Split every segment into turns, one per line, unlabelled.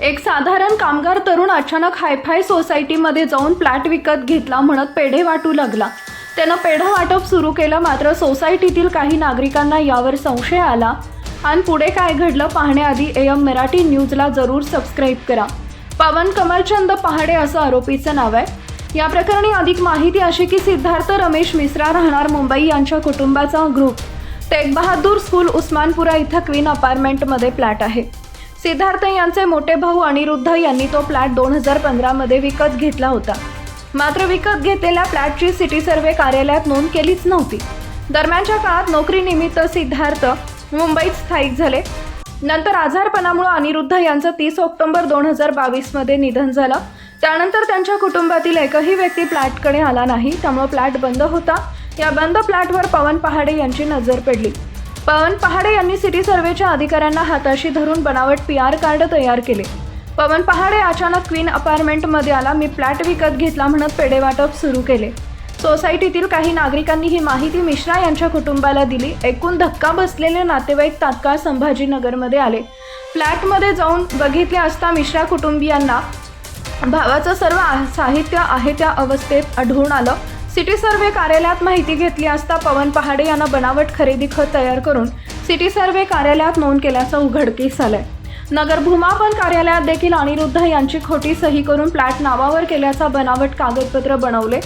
एक साधारण कामगार तरुण अचानक हायफाय सोसायटीमध्ये जाऊन फ्लॅट विकत घेतला म्हणत पेढे वाटू लागला. त्यानं पेढा वाटप सुरू केलं मात्र सोसायटीतील काही नागरिकांना यावर संशय आला. आणि पुढे काय घडलं पाहण्याआधी एम मराठी न्यूजला जरूर सबस्क्राईब करा. पवन कमलचंद पहाडे असं आरोपीचं नाव आहे. या प्रकरणी अधिक माहिती अशी की सिद्धार्थ रमेश मिश्रा राहणार मुंबई यांच्या कुटुंबाचा ग्रुप. तेग बहादूर स्कूल उस्मानपुरा इथं क्वीन अपार्टमेंटमध्ये फ्लॅट आहे. सिद्धार्थ यांचे मोठे भाऊ अनिरुद्ध यांनी तो फ्लॅट दोन हजार पंधरामध्ये विकत घेतला होता. मात्र विकत घेतलेल्या फ्लॅटची सिटी सर्वे कार्यालयात नोंद केलीच नव्हती. दरम्यानच्या काळात नोकरीनिमित्त सिद्धार्थ मुंबईत स्थायिक झाले. नंतर आजारपणामुळे अनिरुद्ध यांचं तीस ऑक्टोबर दोन हजार बावीसमध्ये निधन झालं. त्यानंतर त्यांच्या कुटुंबातील एकही व्यक्ती फ्लॅटकडे आला नाही. त्यामुळे फ्लॅट बंद होता. या बंद फ्लॅटवर पवन पहाडे यांची नजर पडली. पवन पहाडे यांनी सिटी सर्वेच्या अधिकाऱ्यांना हाताशी धरून बनावट पी आर कार्ड तयार केले. पवन पहाडे अचानक क्वीन अपार्टमेंटमध्ये आला. मी फ्लॅट विकत घेतला म्हणत पेडेवाटप सुरू केले. सोसायटीतील काही नागरिकांनी ही माहिती मिश्रा यांच्या कुटुंबाला दिली. एकूण धक्का बसलेले नातेवाईक तात्काळ संभाजीनगरमध्ये आले. फ्लॅटमध्ये जाऊन बघितले असता मिश्रा कुटुंबियांना भावाचं सर्व आ- साहित्य आहे त्या अवस्थेत आढळून आलं. सिटी सर्वे कार्यालयात माहिती घेतली असता पवन पहाडे यांना बनावट खरेदी खत तयार करून सिटी सर्वे कार्यालयात नोंद केल्याचं उघडकीस आलंय. नगर भूमापन कार्यालयात देखील अनिरुद्ध यांची खोटी सही करून फ्लॅट नावावर केल्याचा बनावट कागदपत्र बनवले.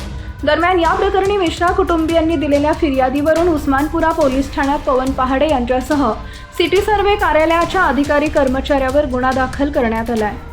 दरम्यान या प्रकरणी मिश्रा कुटुंबियांनी दिलेल्या फिर्यादीवरून उस्मानपुरा पोलीस ठाण्यात पवन पहाडे यांच्यासह सिटी सर्वे कार्यालयाच्या अधिकारी कर्मचाऱ्यावर गुन्हा दाखल करण्यात आला आहे